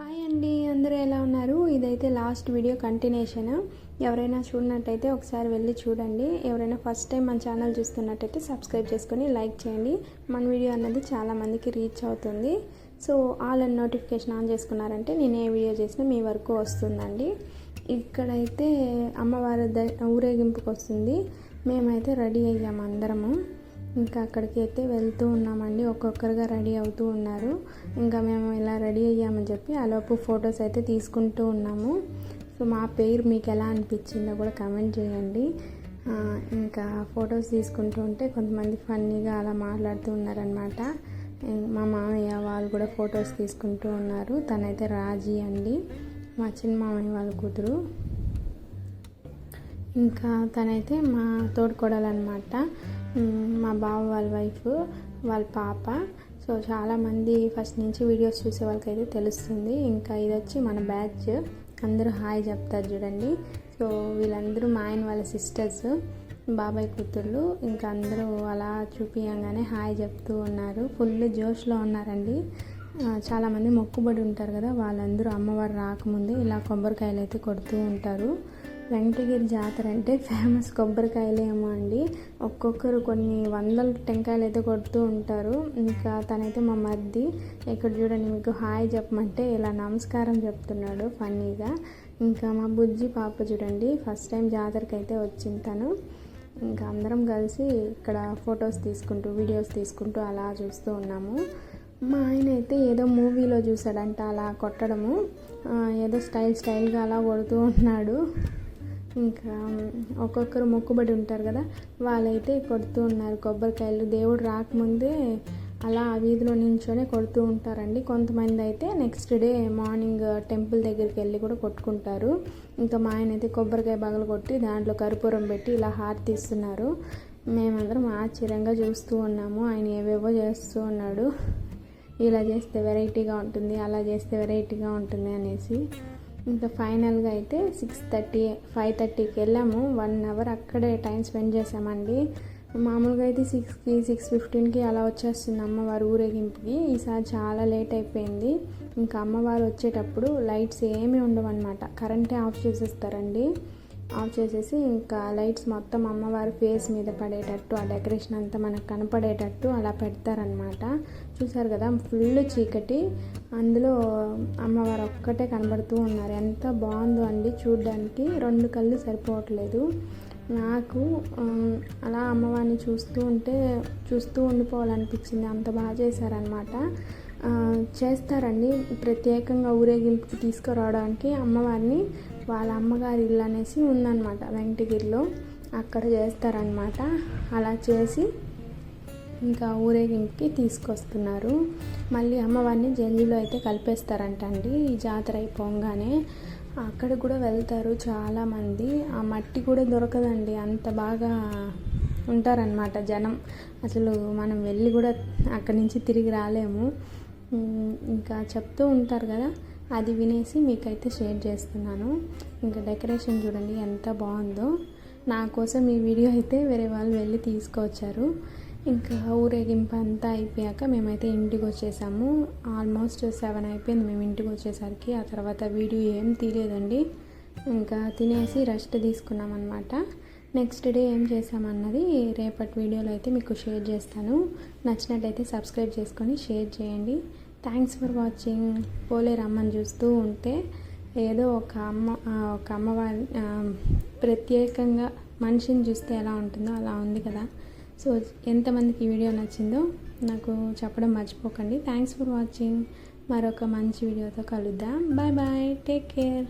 Hi అండి అందరూ ఎలా ఉన్నారు? ఇదైతే లాస్ట్ వీడియో కంటిన్యూషన్. ఎవరైనా చూడనట్టయితే ఒకసారి వెళ్ళి చూడండి. ఎవరైనా ఫస్ట్ టైం మన ఛానల్ చూస్తున్నట్టయితే సబ్స్క్రైబ్ చేసుకొని లైక్ చేయండి. మన వీడియో అన్నది చాలామందికి రీచ్ అవుతుంది. So all and notification on చేసుకున్నారంటే నేను ఏ వీడియో చేసినా మీ వరకు వస్తుందండి. ఇక్కడైతే అమ్మవారి ద ఊరేగింపుకి వస్తుంది మేమైతే రెడీ అయ్యాము అందరము. ఇంకా అక్కడికి అయితే వెళ్తూ ఉన్నామండి. ఒక్కొక్కరుగా రెడీ అవుతూ ఉన్నారు. ఇంకా మేము ఇలా రెడీ అయ్యామని చెప్పి ఆలోపు ఫొటోస్ అయితే తీసుకుంటూ ఉన్నాము. సో మా పేరు మీకు ఎలా అనిపించిందో కూడా కమెంట్ చేయండి. ఇంకా ఫొటోస్ తీసుకుంటూ ఉంటే కొంతమంది ఫన్నీగా అలా మాట్లాడుతూ ఉన్నారనమాట మా మామయ్య వాళ్ళు కూడా ఫొటోస్ తీసుకుంటూ ఉన్నారు. తనైతే రాజీ అండి. మా చిన్న మామయ్య వాళ్ళ కూతురు. ఇంకా తనైతే మా తోడుకోడలన్నమాట మా బావ వాళ్ళ వైఫ్ వాళ్ళ పాప. సో చాలామంది ఫస్ట్ నుంచి వీడియోస్ చూసే వాళ్ళకైతే తెలుస్తుంది. ఇంకా ఇది వచ్చి మన బ్యాచ్. అందరూ హాయ్ చెప్తారు చూడండి. సో వీళ్ళందరూ మా ఆయన వాళ్ళ సిస్టర్స్ బాబాయ్ కూతుర్లు ఇంకా అందరూ అలా చూపించగానే హాయ్ చెప్తూ ఉన్నారు. ఫుల్ జోష్లో ఉన్నారండి. చాలామంది మొక్కుబడి ఉంటారు కదా వాళ్ళందరూ అమ్మవారు రాకముందే ఇలా కొబ్బరికాయలు అయితే కొడుతూ ఉంటారు. వెంకటగిరి జాతర అంటే ఫేమస్ కొబ్బరికాయలేమో అండి. ఒక్కొక్కరు కొన్ని వందల టెంకాయలు అయితే కొడుతూ ఉంటారు. ఇంకా తనైతే మా మర్ది. ఇక్కడ చూడండి మీకు హాయ్ చెప్పమంటే ఇలా నమస్కారం చెప్తున్నాడు ఫన్నీగా. ఇంకా మా బుజ్జి పాప చూడండి ఫస్ట్ టైం జాతరకి అయితే వచ్చింది తను. ఇంకా అందరం కలిసి ఇక్కడ ఫొటోస్ తీసుకుంటూ వీడియోస్ తీసుకుంటూ అలా చూస్తూ ఉన్నాము. మా ఆయన అయితే ఏదో మూవీలో చూసాడంట అలా కొట్టడము. ఏదో స్టైల్ స్టైల్గా అలా కొడుతూ ఉన్నాడు. ఇంకా ఒక్కొక్కరు మొక్కుబడి ఉంటారు కదా వాళ్ళైతే కొడుతూ ఉన్నారు కొబ్బరికాయలు. దేవుడు రాకముందే అలా ఆ వీధిలో నించొని కొడుతూ ఉంటారండి. కొంతమంది అయితే నెక్స్ట్ డే మార్నింగ్ టెంపుల్ దగ్గరికి వెళ్ళి కూడా కొట్టుకుంటారు. ఇంకా మా ఆయన అయితే కొబ్బరికాయ బగలు కొట్టి దాంట్లో కర్పూరం పెట్టి ఇలా హారతి ఇస్తున్నారు మేమందరం ఆశ్చర్యంగా చూస్తూ ఉన్నాము. ఆయన ఏవేవో చేస్తూ ఉన్నాడు. ఇలా చేస్తే వెరైటీగా ఉంటుంది అలా చేస్తే వెరైటీగా ఉంటుంది అనేసి. ఇంకా ఫైనల్గా అయితే సిక్స్ థర్టీ ఫైవ్ థర్టీకి వెళ్ళాము. వన్ అవర్ అక్కడే టైం స్పెండ్ చేసామండి మామూలుగా అయితే సిక్స్కి సిక్స్ ఫిఫ్టీన్కి అలా వచ్చేస్తుంది అమ్మవారు ఊరేగింపుకి. ఈసారి చాలా లేట్ అయిపోయింది. ఇంకా అమ్మవారు వచ్చేటప్పుడు లైట్స్ ఏమీ ఉండవన్నమాట. కరెంటే ఆఫ్ చేసేస్తారండి. ఆఫ్ చేసేసి ఇంకా లైట్స్ మొత్తం అమ్మవారి ఫేస్ మీద పడేటట్టు ఆ డెకరేషన్ అంతా మనకు కనపడేటట్టు అలా పెడతారనమాట చూసారు కదా ఫుల్ చీకటి. అందులో అమ్మవారు ఒక్కటే కనబడుతూ ఉన్నారు. ఎంత బాగుందో అండి చూడడానికి. రెండు కళ్ళు సరిపోవట్లేదు. నాకు అలా అమ్మవారిని చూస్తూ ఉంటే చూస్తూ ఉండిపోవాలనిపించింది. అంత బాగా చేశారనమాట చేస్తారండి. ప్రత్యేకంగా ఊరేగింపుకి తీసుకురావడానికి అమ్మవారిని వాళ్ళ అమ్మగారి ఇల్లు అనేసి ఉందన్నమాట వెంకటగిరిలో. అక్కడ చేస్తారనమాట అలా చేసి ఇంకా ఊరేగింపుకి తీసుకొస్తున్నారు. మళ్ళీ అమ్మవారిని జల్లీలో అయితే కలిపేస్తారంట అండి ఈ జాతర అయిపోగానే అక్కడ కూడా వెళ్తారు చాలామంది. ఆ మట్టి కూడా దొరకదండి అంత బాగా ఉంటారనమాట జనం. అసలు మనం వెళ్ళి కూడా అక్కడి నుంచి తిరిగి రాలేము. ఇంకా చెప్తూ ఉంటారు కదా అది వినేసి మీకైతే షేర్ చేస్తున్నాను. ఇంకా డెకరేషన్ చూడండి ఎంత బాగుందో. నా కోసం ఈ వీడియో అయితే వేరే వాళ్ళు వెళ్ళి తీసుకొచ్చారు. ఇంకా ఊరేగింపు అంతా అయిపోయాక మేమైతే ఇంటికి వచ్చేసాము. ఆల్మోస్ట్ సెవెన్ అయిపోయింది మేము ఇంటికి వచ్చేసరికి. ఆ తర్వాత వీడియో ఏం తీయలేదండి. ఇంకా తినేసి రెస్ట్ తీసుకున్నాం అనమాట నెక్స్ట్ డే ఏం చేసామన్నది రేపటి వీడియోలో అయితే మీకు షేర్ చేస్తాను. నచ్చినట్లయితే సబ్స్క్రైబ్ చేసుకొని షేర్ చేయండి. థ్యాంక్స్ ఫర్ వాచింగ్ పోలే రమ్మని చూస్తూ ఉంటే ఏదో ఒక అమ్మ ఒక అమ్మవారి ప్రత్యేకంగా మనిషిని చూస్తే ఎలా ఉంటుందో అలా ఉంది కదా. సో ఎంతమందికి ఈ వీడియో నచ్చిందో నాకు చెప్పడం మర్చిపోకండి. థ్యాంక్స్ ఫర్ వాచింగ్ మరొక మంచి వీడియోతో కలుద్దాం. Bye bye take care